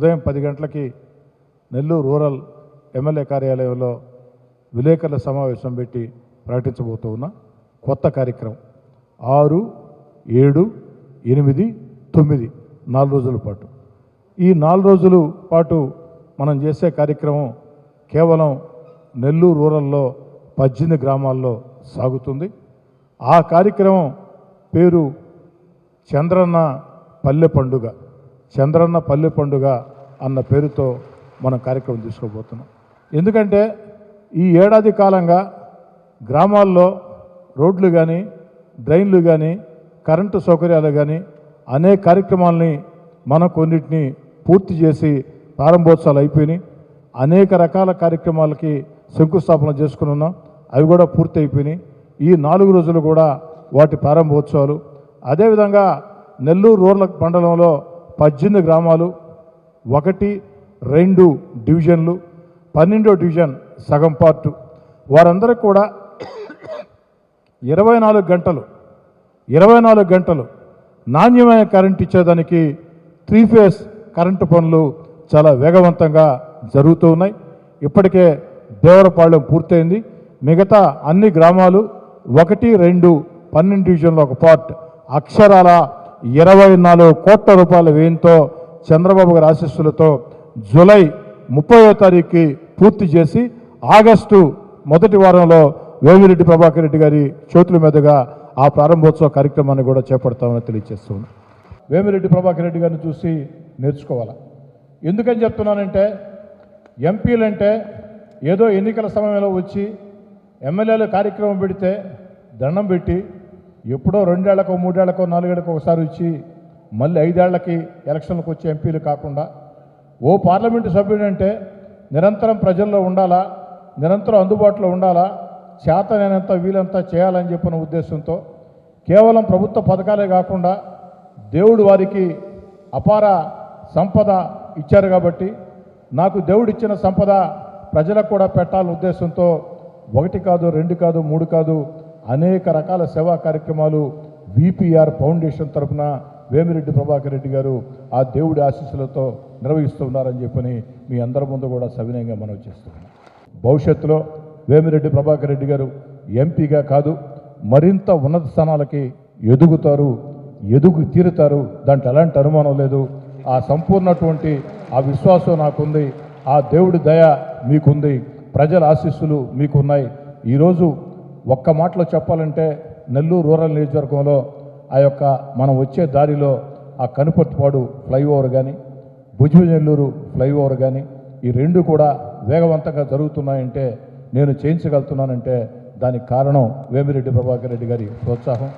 ఉదయం పది గంటలకి నెల్లూరు రూరల్ ఎమ్మెల్యే కార్యాలయంలో విలేకరుల సమావేశం పెట్టి ప్రకటించబోతూ ఉన్న కొత్త కార్యక్రమం. ఆరు ఏడు ఎనిమిది తొమ్మిది నాలుగు రోజుల పాటు. ఈ నాలుగు రోజుల పాటు మనం చేసే కార్యక్రమం కేవలం నెల్లూరు రూరల్లో పద్దెనిమిది గ్రామాల్లో సాగుతుంది. ఆ కార్యక్రమం పేరు చంద్రన్న పల్లె పండుగ. చంద్రన్న పల్లె పండుగ అన్న పేరుతో మనం కార్యక్రమం తీసుకోబోతున్నాం. ఎందుకంటే ఈ ఏడాది కాలంగా గ్రామాల్లో రోడ్లు కానీ డ్రైన్లు కానీ కరెంటు సౌకర్యాలు కానీ అనేక కార్యక్రమాలని మనం కొన్నిటిని పూర్తి చేసి ప్రారంభోత్సవాలు అయిపోయినాయి. అనేక రకాల కార్యక్రమాలకి శంకుస్థాపన చేసుకుని ఉన్నాం. అవి కూడా పూర్తి అయిపోయినాయి ఈ నాలుగు రోజులు కూడా వాటి ప్రారంభోత్సవాలు. అదేవిధంగా నెల్లూరు రూరల్ మండలంలో పద్దెనిమిది గ్రామాలు ఒకటి రెండు డివిజన్లు పన్నెండో డివిజన్ సగం పార్టు. వారందరూ కూడా ఇరవై నాలుగు గంటలు ఇరవై నాలుగు గంటలు నాణ్యమైన కరెంట్ ఇచ్చేదానికి త్రీ ఫేస్ కరెంటు పనులు చాలా వేగవంతంగా జరుగుతూ ఉన్నాయి. ఇప్పటికే దేవరపాళ్యం పూర్తయింది. మిగతా అన్ని గ్రామాలు ఒకటి రెండు పన్నెండు డివిజన్లో ఒక పార్ట్. అక్షరాల ఇరవై నాలుగు కోట్ల రూపాయల వ్యయంతో చంద్రబాబు గారి ఆశీస్సులతో జూలై ముప్పయో తారీఖుకి పూర్తి చేసి ఆగస్టు మొదటి వారంలో వేమిరెడ్డి ప్రభాకర్ రెడ్డి గారి చేతుల మీదుగా ఆ ప్రారంభోత్సవ కార్యక్రమాన్ని కూడా చేపడతామని తెలియజేస్తున్నాను వేమిరెడ్డి ప్రభాకర్ రెడ్డి గారిని చూసి నేర్చుకోవాలి? ఎందుకని చెప్తున్నానంటే ఎంపీలంటే ఏదో ఎన్నికల సమయంలో వచ్చి ఎమ్మెల్యేలు కార్యక్రమం పెడితే దండం పెట్టి ఎప్పుడో రెండేళ్ళకో మూడేళ్ళకో నాలుగేళ్ళకో ఒకసారి వచ్చి మళ్ళీ ఐదేళ్ళకి ఎలక్షన్లకు వచ్చే ఎంపీలు కాకుండా ఓ పార్లమెంటు సభ్యుడంటే నిరంతరం ప్రజల్లో ఉండాలా నిరంతరం అందుబాటులో ఉండాలా చేత నేనంత వీలంతా చేయాలని చెప్పిన ఉద్దేశంతో కేవలం ప్రభుత్వ పథకాలే కాకుండా దేవుడు వారికి అపార సంపద ఇచ్చారు కాబట్టి నాకు దేవుడు ఇచ్చిన సంపద ప్రజలకు కూడా పెట్టాలనే ఉద్దేశంతో ఒకటి కాదు రెండు కాదు మూడు కాదు అనేక రకాల సేవా కార్యక్రమాలు విపిఆర్ ఫౌండేషన్ తరఫున వేమిరెడ్డి ప్రభాకర్ రెడ్డి గారు ఆ దేవుడి ఆశీస్సులతో నిర్వహిస్తున్నారని చెప్పని మీ అందరి ముందు కూడా సవినయంగా మనం చేస్తున్నాం భవిష్యత్తులో వేమిరెడ్డి ప్రభాకర్ రెడ్డి గారు ఎంపీగా కాదు మరింత ఉన్నత స్థానాలకి ఎదుగుతారు ఎదుగు తీరుతారు. దాంట్లో ఎలాంటి అనుమానం లేదు. ఆ సంపూర్ణటువంటి ఆ విశ్వాసం నాకుంది ఆ దేవుడి దయ మీకుంది ప్రజల ఆశీస్సులు మీకున్నాయి. ఈరోజు ఒక్క మాటలో చెప్పాలంటే నెల్లూరు రూరల్ నియోజకవర్గంలో ఆ యొక్క మనం వచ్చే దారిలో ఆ కనుపర్తిపాడు ఫ్లైఓవర్ కానీ భుజ నెల్లూరు ఫ్లైఓవర్ కానీ ఈ రెండు కూడా వేగవంతంగా జరుగుతున్నాయంటే నేను చేయించగలుగుతున్నానంటే దానికి కారణం వేమిరెడ్డి ప్రభాకర్ రెడ్డి గారి ప్రోత్సాహం.